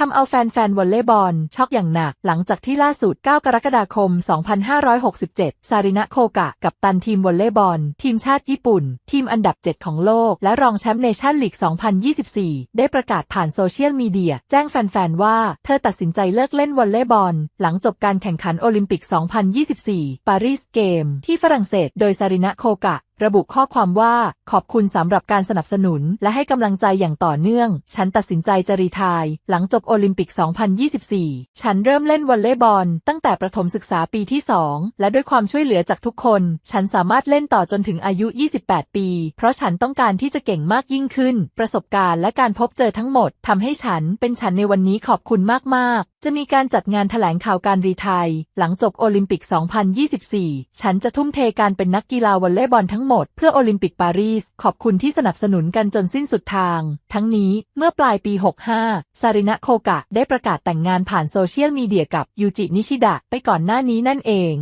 ทำเอาแฟนๆวอลเลย์บอลช็อกอย่างหนัก หลังจากที่ล่าสุด 9 กรกฎาคม 2567 ซารินะโคกะ กับตันทีมวอลเลย์บอล ทีมชาติญี่ปุ่น ทีมอันดับ 7 ของโลก และรองแชมป์เนชั่นลีก 2024 ได้ประกาศผ่านโซเชียลมีเดีย แจ้งแฟนๆ ว่าเธอตัดสินใจเลิกเล่นวอลเลย์บอล หลังจบการแข่งขันโอลิมปิก 2024 ปารีสเกม ที่ฝรั่งเศส โดยซารินะโคกะระบุข้อความว่าขอบคุณสำหรับการสนับสนุน และให้กำลังใจอย่างต่อเนื่อง ฉันตัดสินใจจะรีทาย หลังจบโอลิมปิก 2024 ฉันเริ่มเล่นวอลเลย์บอล ตั้งแต่ประถมศึกษาปีที่ 2 และด้วยความช่วยเหลือจากทุกคน ฉันสามารถเล่นต่อจนถึงอายุ 28 ปี เพราะฉันต้องการที่จะเก่งมากยิ่งขึ้น ประสบการณ์และการพบเจอทั้งหมดทำให้ฉันเป็นฉันในวันนี้ขอบคุณมากๆ จะมีการจัดงานแถลงข่าวการรีไทายหลังจบโอลิมปิก 2024 ฉันจะทุ่มเทการเป็นนักกีฬาวอลเลย์บอลทั้งงหมดเพื่อโอลิมปิกปารีส ขอบคุณที่สนับสนุนกันจนสิ้นสุดทาง ทั้งนี้เมื่อปลายปี 65 ซารินะโคกะได้ประกาศแต่งงานผ่านโซเชียลมีเดียกับยูจินิชิดะไปก่อนหน้านี้นั่นเอง